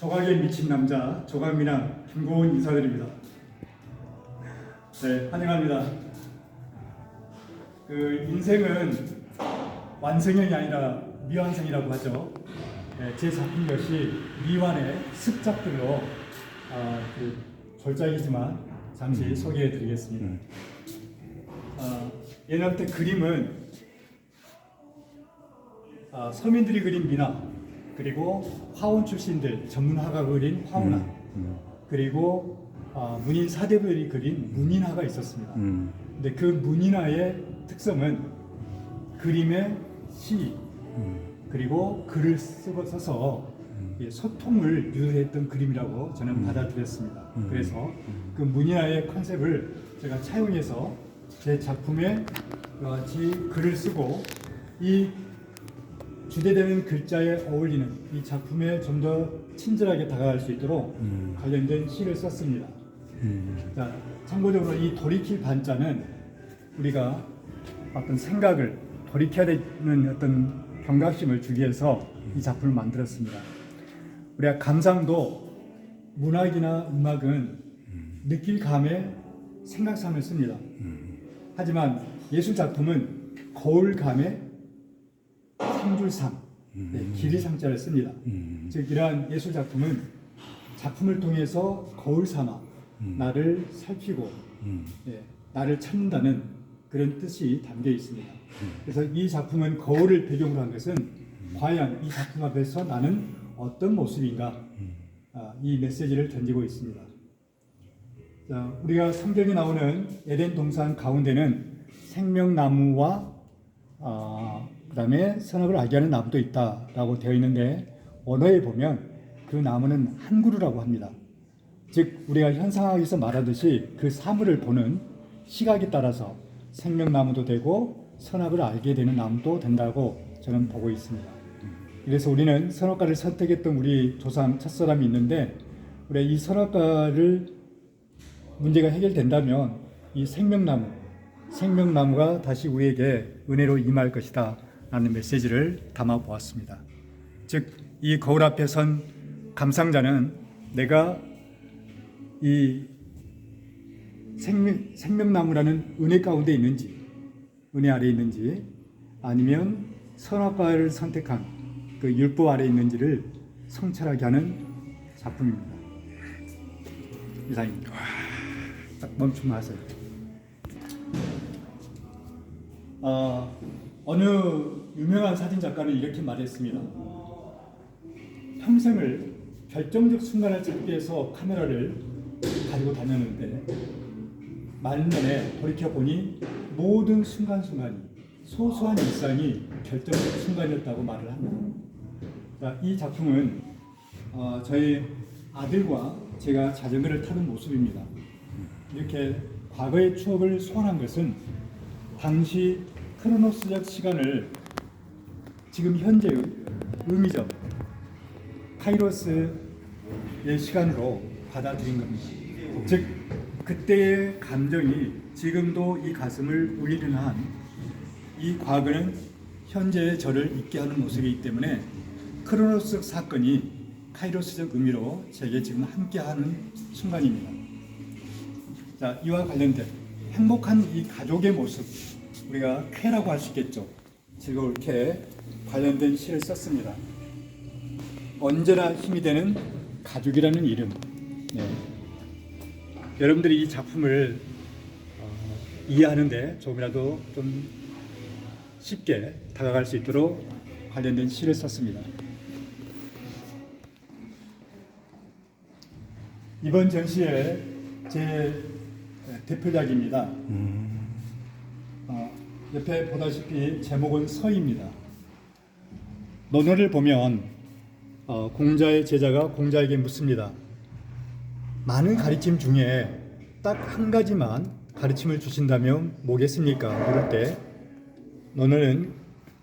조각에 미친 남자 조각미남 김고은 인사드립니다. 네, 환영합니다. 그 인생은 완성형이 아니라 미완성이라고 하죠. 네, 제 작품 역시 미완의 습작들로 아, 그 졸작이지만 잠시 소개해드리겠습니다. 아, 옛날부터 그림은 아, 서민들이 그린 미나 그리고 화원 출신들 전문화가 그린 화문화. 그리고 아, 문인 사대부들이 그린 문인화가 있었습니다. 음, 근데 그 문인화의 특성은 그림의 시 그리고 글을 쓰고 써서 이 소통을 유도했던 그림이라고 저는 받아들였습니다. 그래서 그 문인화의 컨셉을 제가 차용해서 제 작품에 같이 글을 쓰고 이 주제되는 글자에 어울리는 이 작품에 좀 더 친절하게 다가갈 수 있도록 관련된 시를 썼습니다. 자, 참고적으로 이 돌이킬 반자는 우리가 어떤 생각을 돌이켜야 되는 어떤 경각심을 주기 위해서 이 작품을 만들었습니다. 우리가 감상도 문학이나 음악은 느낄 감에 생각상을 씁니다. 하지만 예술 작품은 거울 감에 상줄상, 네, 길이상자를 씁니다. 즉 이러한 예술 작품은 작품을 통해서 거울 삼아 나를 살피고 예, 나를 찾는다는 그런 뜻이 담겨 있습니다. 그래서 이 작품은 거울을 배경으로 한 것은 과연 이 작품 앞에서 나는 어떤 모습인가? 아, 이 메시지를 던지고 있습니다. 자, 우리가 성경에 나오는 에덴 동산 가운데는 생명나무와 아, 그 다음에 선악을 알게 하는 나무도 있다라고 되어 있는데 언어에 보면 그 나무는 한 그루라고 합니다. 즉 우리가 현상학에서 말하듯이 그 사물을 보는 시각에 따라서 생명나무도 되고 선악을 알게 되는 나무도 된다고 저는 보고 있습니다. 그래서 우리는 선악과를 선택했던 우리 조상 첫사람이 있는데 우리 이 선악과를 문제가 해결된다면 이 생명나무, 생명나무가 다시 우리에게 은혜로 임할 것이다 라는 메시지를 담아 보았습니다. 즉, 이 거울 앞에 선 감상자는 내가 이 생명, 생명나무라는 은혜 가운데 있는지, 은혜 아래 있는지, 아니면 선악과를 선택한 그 율법 아래 있는지를 성찰하게 하는 작품입니다. 이상입니다. 딱 멈춤 하세요. 어, 어느 유명한 사진 작가는 이렇게 말했습니다. 평생을 결정적 순간을 찾기 위해서 카메라를 가지고 다녔는데 말년에 돌이켜 보니 모든 순간순간이 소소한 일상이 결정적 순간이었다고 말을 합니다. 자, 이 작품은 어, 저희 아들과 제가 자전거를 타는 모습입니다. 이렇게 과거의 추억을 소환한 것은 당시 크로노스적 시간을 지금 현재의 의미적 카이로스의 시간으로 받아들인 겁니다. 즉 그때의 감정이 지금도 이 가슴을 울리는 한 이 과거는 현재의 저를 있게 하는 모습이기 때문에 크로노스적 사건이 카이로스적 의미로 제게 지금 함께하는 순간입니다. 자 이와 관련된 행복한 이 가족의 모습 우리가 쾌라고 할 수 있겠죠. 즐거울 쾌 관련된 시를 썼습니다. 언제나 힘이 되는 가족이라는 이름. 네. 여러분들이 이 작품을 어, 이해하는데 조금이라도 좀 쉽게 다가갈 수 있도록 관련된 시를 썼습니다. 이번 전시의 제 대표작입니다. 어, 옆에 보다시피 제목은 서입니다. 논어를 보면 어, 공자의 제자가 공자에게 묻습니다. 많은 가르침 중에 딱 한 가지만 가르침을 주신다면 뭐겠습니까? 물을 때 논어는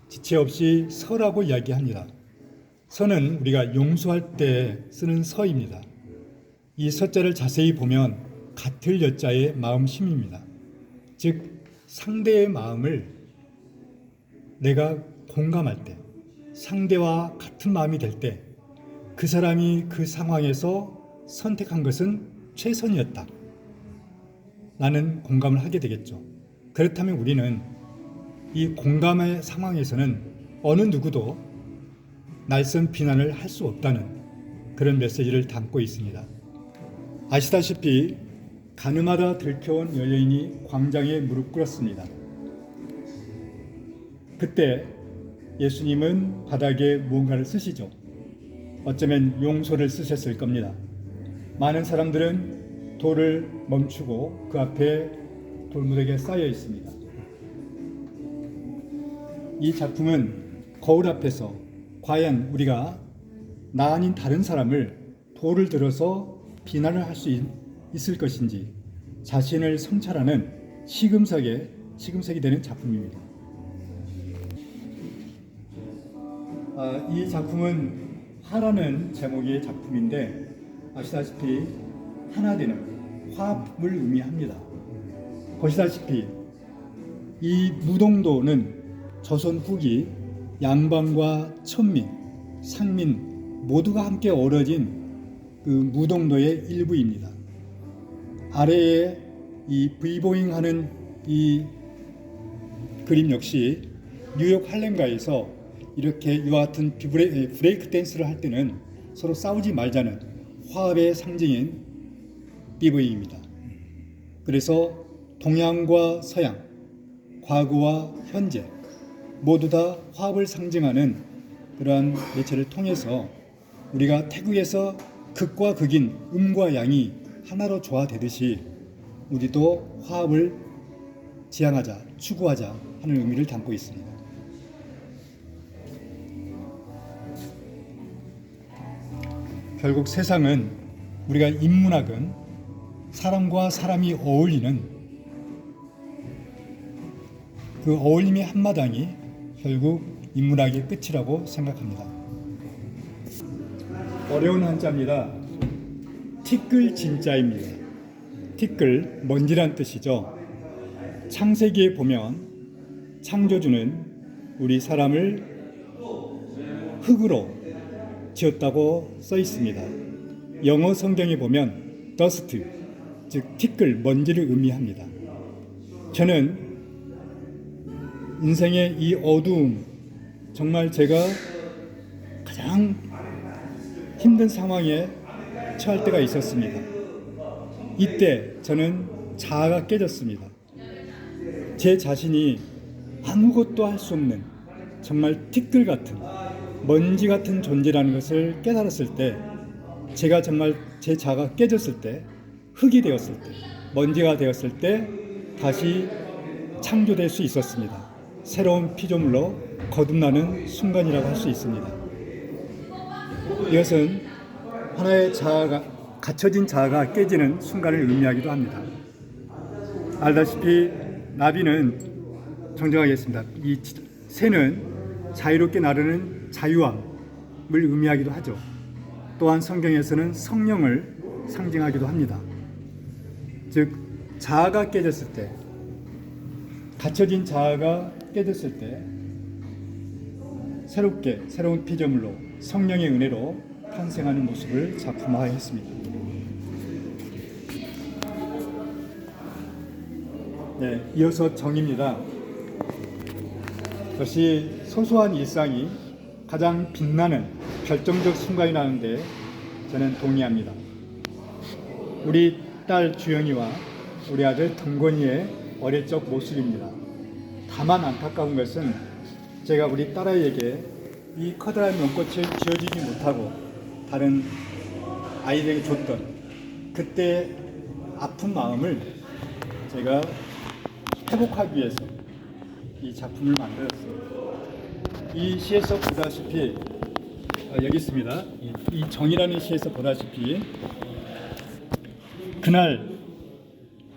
지체 없이 서라고 이야기합니다. 서는 우리가 용서할 때 쓰는 서입니다. 이 서자를 자세히 보면 같을 여자의 마음심입니다. 즉 상대의 마음을 내가 공감할 때, 상대와 같은 마음이 될 때, 그 사람이 그 상황에서 선택한 것은 최선이었다. 라는 공감을 하게 되겠죠. 그렇다면 우리는 이 공감의 상황에서는 어느 누구도 날선 비난을 할 수 없다는 그런 메시지를 담고 있습니다. 아시다시피 가늠하다 들켜온 여인이 광장에 무릎 꿇었습니다. 그때 예수님은 바닥에 무언가를 쓰시죠. 어쩌면 용서를 쓰셨을 겁니다. 많은 사람들은 돌을 멈추고 그 앞에 돌무더기에 쌓여 있습니다. 이 작품은 거울 앞에서 과연 우리가 나 아닌 다른 사람을 돌을 들어서 비난을 할 수 있을 것인지 자신을 성찰하는 시금석의 시금석이 되는 작품입니다. 아, 이 작품은 화라는 제목의 작품인데 아시다시피 하나 되는 화합을 의미합니다. 보시다시피 이 무동도는 조선 후기 양반과 천민, 상민 모두가 함께 어우러진 그 무동도의 일부입니다. 아래에 이 브이보잉하는 이 그림 역시 뉴욕 할렘가에서 이렇게 이와 같은 브레이크 댄스를 할 때는 서로 싸우지 말자는 화합의 상징인 비보잉입니다. 그래서 동양과 서양, 과거와 현재 모두 다 화합을 상징하는 그러한 매체를 통해서 우리가 태국에서 극과 극인 음과 양이 하나로 조화되듯이 우리도 화합을 지향하자, 추구하자 하는 의미를 담고 있습니다. 결국 세상은 우리가 인문학은 사람과 사람이 어울리는 그 어울림의 한마당이 결국 인문학의 끝이라고 생각합니다. 어려운 한자입니다. 티끌 진자입니다. 티끌 먼지란 뜻이죠. 창세기에 보면 창조주는 우리 사람을 흙으로 지었다고 써 있습니다. 영어 성경에 보면 dust 즉 티끌 먼지를 의미합니다. 저는 인생의 이 어두움 정말 제가 가장 힘든 상황에 처할 때가 있었습니다. 이때 저는 자아가 깨졌습니다. 제 자신이 아무것도 할 수 없는 정말 티끌 같은 먼지 같은 존재라는 것을 깨달았을 때 제가 정말 제 자아가 깨졌을 때 흙이 되었을 때 먼지가 되었을 때 다시 창조될 수 있었습니다. 새로운 피조물로 거듭나는 순간이라고 할 수 있습니다. 이것은 하나의 자아가 갖춰진 자아가 깨지는 순간을 의미하기도 합니다. 알다시피 나비는 정정하겠습니다. 이 새는 자유롭게 나르는 자유함을 의미하기도 하죠. 또한 성경에서는 성령을 상징하기도 합니다. 즉 자아가 깨졌을 때 갖춰진 자아가 깨졌을 때 새롭게 새로운 피조물로 성령의 은혜로 탄생하는 모습을 작품화했습니다. 네, 이어서 정입니다. 역시 소소한 일상이 가장 빛나는 결정적 순간이라는데 저는 동의합니다. 우리 딸 주영이와 우리 아들 동건이의 어릴 적 모습입니다. 다만 안타까운 것은 제가 우리 딸아이에게 이 커다란 연꽃을 쥐어주지 못하고 다른 아이들에게 줬던 그때 아픈 마음을 제가 회복하기 위해서 이 작품을 만들었습니다. 이 시에서 보다시피 아, 여기 있습니다. 이, 이 정이라는 시에서 보다시피 그날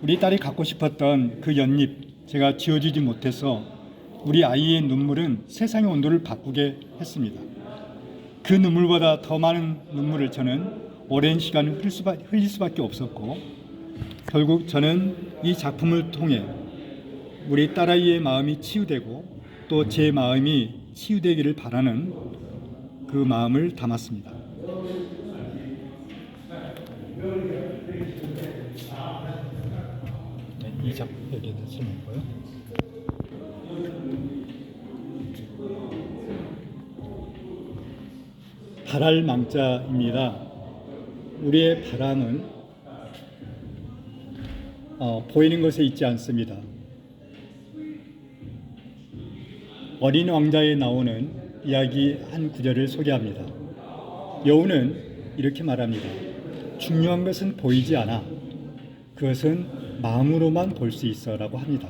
우리 딸이 갖고 싶었던 그 연잎 제가 지어주지 못해서 우리 아이의 눈물은 세상의 온도를 바꾸게 했습니다. 그 눈물보다 더 많은 눈물을 저는 오랜 시간 흘릴, 수바, 흘릴 수밖에 없었고 결국 저는 이 작품을 통해 우리 딸아이의 마음이 치유되고 또 제 마음이 치유되기를 바라는 그 마음을 담았습니다. 네, 이 작품 여기다 쓰는 거요? 바랄 망자입니다. 우리의 바람은 어, 보이는 것에 있지 않습니다. 어린 왕자에 나오는 이야기 한 구절을 소개합니다. 여우는 이렇게 말합니다. 중요한 것은 보이지 않아. 그것은 마음으로만 볼 수 있어라고 합니다.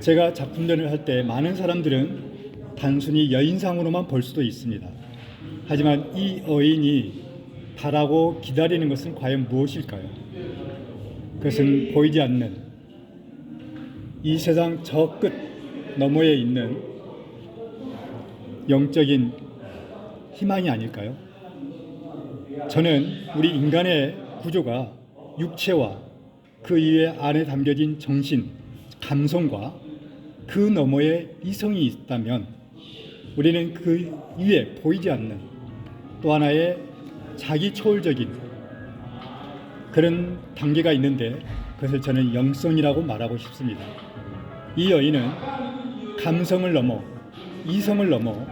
제가 작품전을 할 때 많은 사람들은 단순히 여인상으로만 볼 수도 있습니다. 하지만 이 어인이 바라고 기다리는 것은 과연 무엇일까요? 그것은 보이지 않는 이 세상 저 끝 너머에 있는 영적인 희망이 아닐까요? 저는 우리 인간의 구조가 육체와 그 이외 안에 담겨진 정신, 감성과 그 너머에 이성이 있다면 우리는 그 위에 보이지 않는 또 하나의 자기 초월적인 그런 단계가 있는데 그것을 저는 영성이라고 말하고 싶습니다. 이 여인은 감성을 넘어 이성을 넘어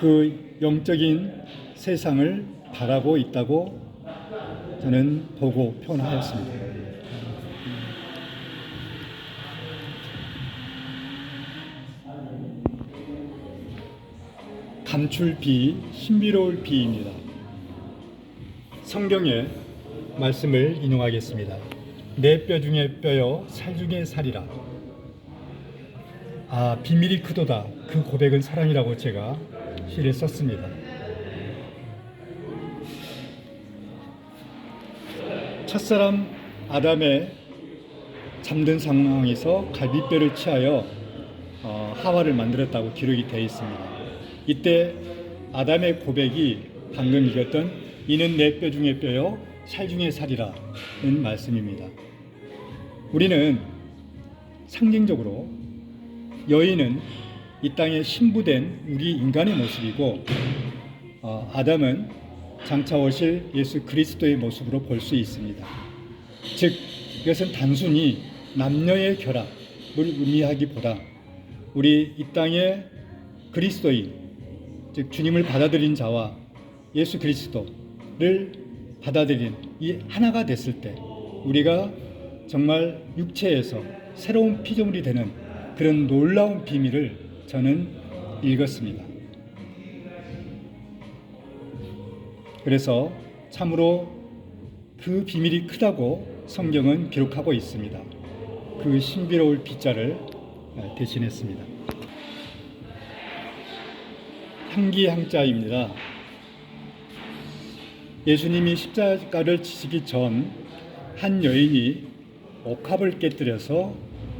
그 영적인 세상을 바라고 있다고 저는 보고 표현하였습니다. 감출 비, 신비로울 비입니다. 성경의 말씀을 인용하겠습니다. 내 뼈 중에 뼈요, 살 중에 살이라. 아, 비밀이 크도다. 그 고백은 사랑이라고 제가 시를 썼습니다. 첫사람 아담의 잠든 상황에서 갈비뼈를 취하여 어, 하와를 만들었다고 기록이 되어 있습니다. 이때 아담의 고백이 방금 읽었던 이는 내 뼈 중에 뼈요 살 중에 살이라는 말씀입니다. 우리는 상징적으로 여인은 이 땅에 신부된 우리 인간의 모습이고 어, 아담은 장차 오실 예수 그리스도의 모습으로 볼 수 있습니다. 즉 이것은 단순히 남녀의 결합을 의미하기보다 우리 이 땅의 그리스도인 즉 주님을 받아들인 자와 예수 그리스도를 받아들인 이 하나가 됐을 때 우리가 정말 육체에서 새로운 피조물이 되는 그런 놀라운 비밀을 저는 읽었습니다. 그래서 참으로 그 비밀이 크다고 성경은 기록하고 있습니다. 그 신비로울 빗자를 대신했습니다. 향기 향자입니다. 예수님이 십자가를 지시기 전 한 여인이 옥합을 깨뜨려서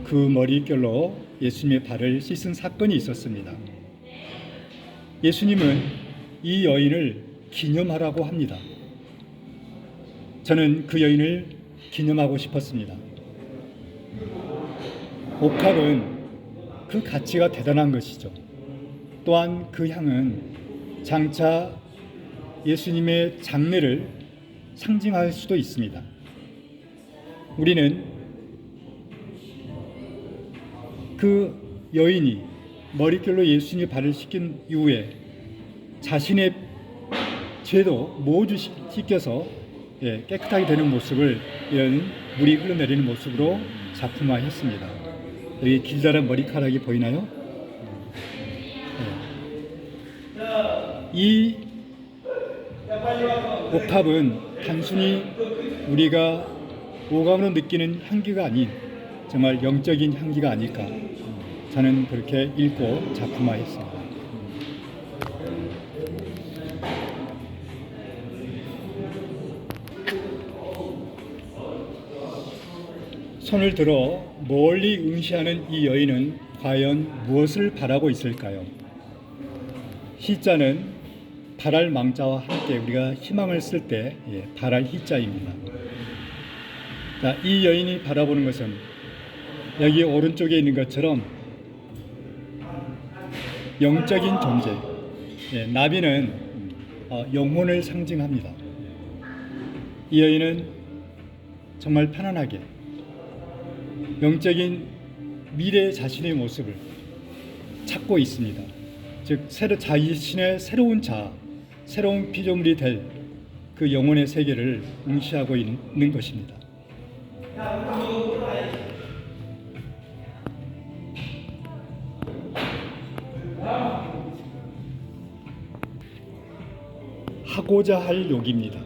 그 머리결로 예수님의 발을 씻은 사건이 있었습니다. 예수님은 이 여인을 기념하라고 합니다. 저는 그 여인을 기념하고 싶었습니다. 옥합은 그 가치가 대단한 것이죠. 또한 그 향은 장차 예수님의 장례를 상징할 수도 있습니다. 우리는 그 여인이 머릿결로 예수님의 발을 씻긴 이후에 자신의 죄도 모두 씻겨서 예, 깨끗하게 되는 모습을 이런 물이 흘러내리는 모습으로 작품화했습니다. 여기 길다란 머리카락이 보이나요? 예. 이 옥합은 단순히 우리가 오감으로 느끼는 향기가 아닌 정말 영적인 향기가 아닐까 저는 그렇게 읽고 작품화했습니다. 손을 들어 멀리 응시하는 이 여인은 과연 무엇을 바라고 있을까요? 희자는 바랄 망자와 함께 우리가 희망을 쓸때 예, 바랄 희자입니다. 자, 이 여인이 바라보는 것은 여기 오른쪽에 있는 것처럼 영적인 존재. 예, 나비는 어, 영혼을 상징합니다. 이 여인은 정말 편안하게 영적인 미래 자신의 모습을 찾고 있습니다. 즉 새로 자신의 새로운 자, 새로운 피조물이 될 그 영혼의 세계를 응시하고 있는 것입니다. 하고자 할 욕입니다.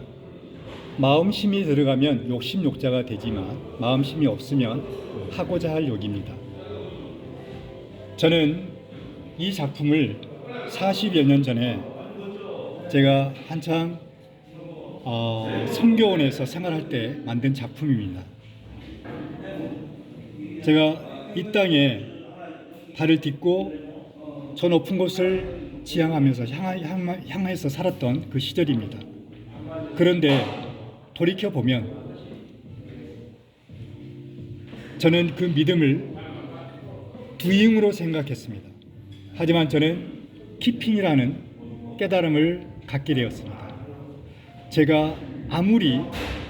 마음심이 들어가면 욕심 욕자가 되지만 마음심이 없으면 하고자 할 욕입니다. 저는 이 작품을 40여 년 전에 제가 한창 어, 성교원에서 생활할 때 만든 작품입니다. 제가 이 땅에 발을 딛고 저 높은 곳을 지향하면서 향하, 향, 향해서 살았던 그 시절입니다. 그런데 돌이켜 보면 저는 그 믿음을 부잉으로 생각했습니다. 하지만 저는 키핑이라는 깨달음을 갖게 되었습니다. 제가 아무리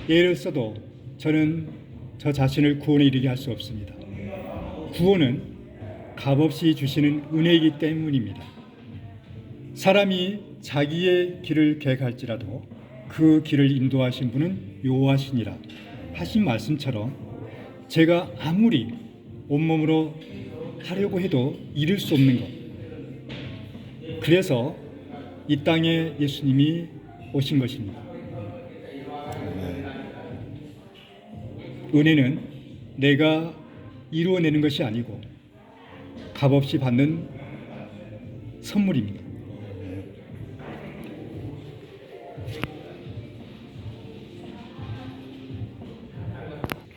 예를 써도 저는 저 자신을 구원에 이르게 할 수 없습니다. 구원은 값없이 주시는 은혜이기 때문입니다. 사람이 자기의 길을 계획할지라도 그 길을 인도하신 분은 여호와시니라 하신 말씀처럼 제가 아무리 온몸으로 하려고 해도 이룰 수 없는 것. 그래서 이 땅에 예수님이 오신 것입니다. 은혜는 내가 이루어내는 것이 아니고 값없이 받는 선물입니다.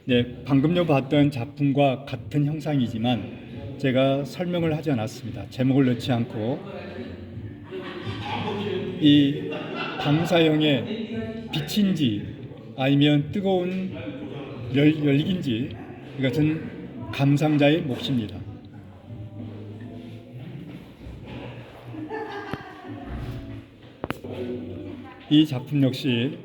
네, 방금 요 봤던 작품과 같은 형상이지만 제가 설명을 하지 않았습니다. 제목을 넣지 않고 이 방사형의 빛인지 아니면 뜨거운 열, 열기인지 이것은 감상자의 몫입니다. 이 작품 역시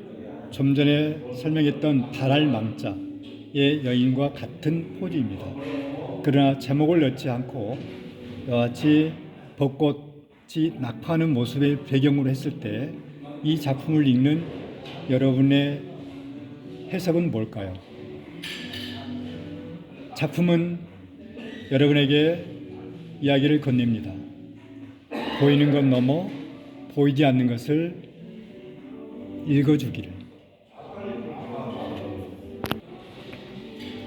좀 전에 설명했던 달알 망자의 여인과 같은 포즈입니다. 그러나 제목을 넣지 않고 같이 벚꽃이 낙파하는 모습을 배경으로 했을 때 이 작품을 읽는 여러분의 해석은 뭘까요? 작품은 여러분에게 이야기를 건넵니다. 보이는 것 넘어 보이지 않는 것을 읽어주기를.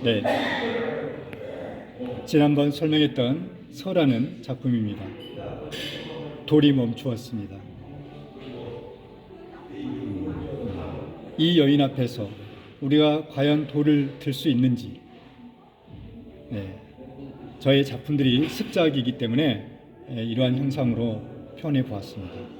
네. 지난번 설명했던 서라는 작품입니다. 돌이 멈추었습니다. 이 여인 앞에서 우리가 과연 돌을 들 수 있는지 네, 저의 작품들이 습작이기 때문에 예, 이러한 형상으로 표현해 보았습니다.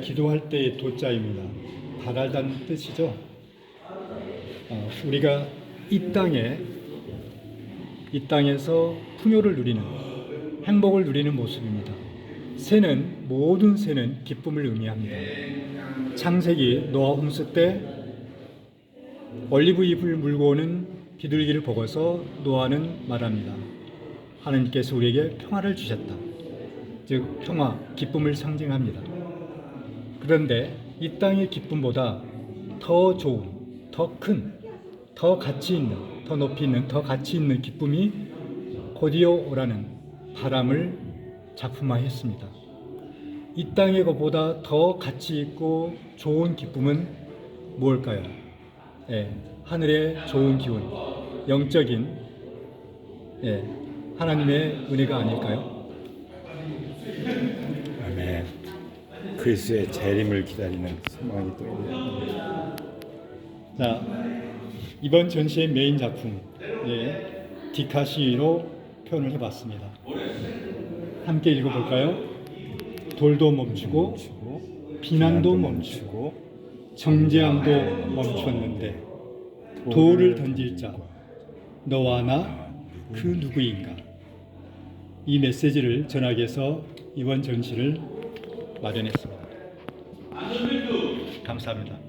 기도할 때의 도자입니다. 바랄다는 뜻이죠. 어, 우리가 이 땅에 이 땅에서 풍요를 누리는 행복을 누리는 모습입니다. 새는 모든 새는 기쁨을 의미합니다. 창세기 노아 홍수 때 올리브 잎을 물고 오는 비둘기를 보고서 노아는 말합니다. 하나님께서 우리에게 평화를 주셨다. 즉 평화, 기쁨을 상징합니다. 그런데 이 땅의 기쁨보다 더 좋은, 더 큰, 더 가치 있는, 더 높이 있는, 더 가치 있는 기쁨이 곧이어 오라는 바람을 작품화했습니다. 이 땅의 것보다 더 가치 있고 좋은 기쁨은 무엇일까요? 예, 하늘의 좋은 기운, 영적인 예, 하나님의 은혜가 아닐까요? 아멘. 그리스도의 재림을 기다리는 소망이 또 있네요. 자, 이번 전시의 메인 작품, 예, 디카시로 표현을 해봤습니다. 함께 읽어볼까요? 돌도 멈추고 비난도 멈추고 정죄함도 멈췄는데 돌을 던질 자 너와 나 그 누구인가 이 메시지를 전하기 위해서 이번 전시를 마련했습니다. 감사합니다.